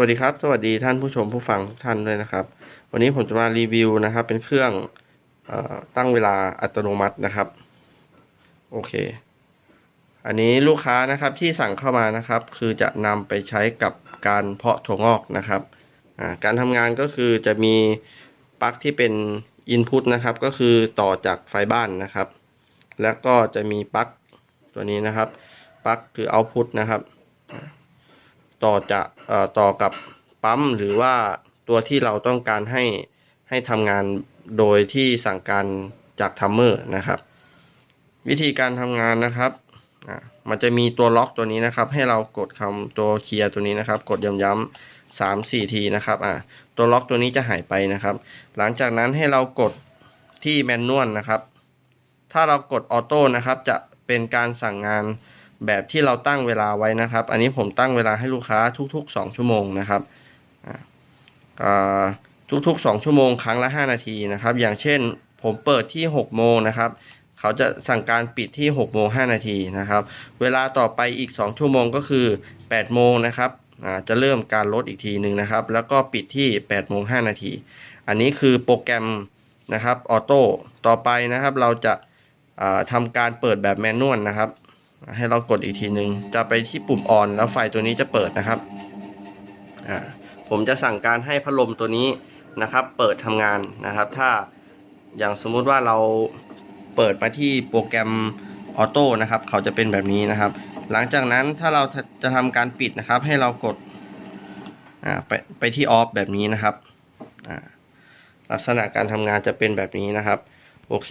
วัสดีครับ สวัสดีท่านผู้ชมผู้ฟังทุกท่านด้วยนะครับ วันนี้ผมจะมารีวิวนะครับ เป็นเครื่องอตั้งเวลาอัตโนมัตินะครับ โอเค อันนี้ลูกค้านะครับที่สั่งเข้ามานะครับ คือจะนำไปใช้กับการเพาะถั่วงอกนะครับการทำงานก็คือจะมีปลั๊กที่เป็น Input นะครับ ก็คือต่อจากไฟบ้านนะครับ แล้วก็จะมีปลั๊กตัวนี้นะครับปลั๊กคือ Output นะครับ ต่อจะเอ่อต่อกับปั๊มหรือว่าตัวที่เราต้องการให้ให้ทำงานโดยที่สั่งการจากทัมเมอร์นะครับ วิธีการทำงานนะครับอ่ามันจะมีตัวล็อกตัวนี้นะครับ ให้เรากดคำตัวเคลียร์ตัวนี้นะครับ กดย้ำๆสามสี่ทีนะครับอ่าตัวล็อกตัวนี้จะหายไปนะครับ หลังจากนั้นให้เรากดที่แมนนวลนะครับ ถ้าเรากดออโต้นะครับ จะเป็นการสั่งงาน แบบที่เราตั้งเวลาไว้นะครับ อันนี้ผมตั้งเวลาให้ลูกค้าทุกๆ 2 ชั่วโมงนะครับทุกๆ 2 ชั่วโมงครั้งละ 5 นาทีนะครับ อย่างเช่น ผมเปิดที่ 6 โมงนะครับ เขาจะสั่งการปิดที่ 6 โมง 5 นาทีนะครับ เวลาต่อไปอีก 2 ชั่วโมงก็คือ 8 โมงนะครับจะเริ่มการลดอีกทีหนึ่งนะครับ แล้วก็ปิดที่ 8 โมง 5 นาที อันนี้คือโปรแกรมนะครับออโต้ต่อไปนะครับ เราจะาทำการเปิดแบบแมนนวลนะครับ ให้เรากดอีกทีหนึ่งจะไปที่ปุ่มออนแล้วไฟตัวนี้จะเปิดนะครับอ่าผมจะสั่งการให้พัดลมตัวนี้นะครับ เปิดทำงานนะครับ ถ้าอย่างสมมุติว่าเราเปิดมาที่โปรแกรมออโต้นะครับ เขาจะเป็นแบบนี้นะครับ หลังจากนั้นถ้าเราจะทำการปิดนะครับ ให้เรากดไปไปที่ออฟแบบนี้นะครับลักษณะการทำงานจะเป็นแบบนี้นะครับ โอเค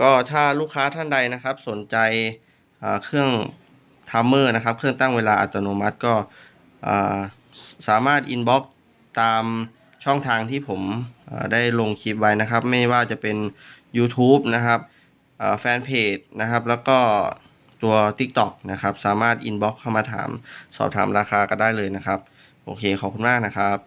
ก็ถ้าลูกค้าท่านใดนะครับ สนใจ เครื่องทัมเมอร์นะครับ เครื่องตั้งเวลาอัตโนมัติก็สามารถอินบ็อกตามช่องทางที่ผมได้ลงคลิปไว้นะครับ ไม่ว่าจะเป็น YouTube นะครับแฟนเพจนะครับ แล้วก็ตัว TikTok นะครับ สามารถอินบ็อกเข้ามาถาม สอบถามราคาก็ได้เลยนะครับ โอเค ขอบคุณมากนะครับ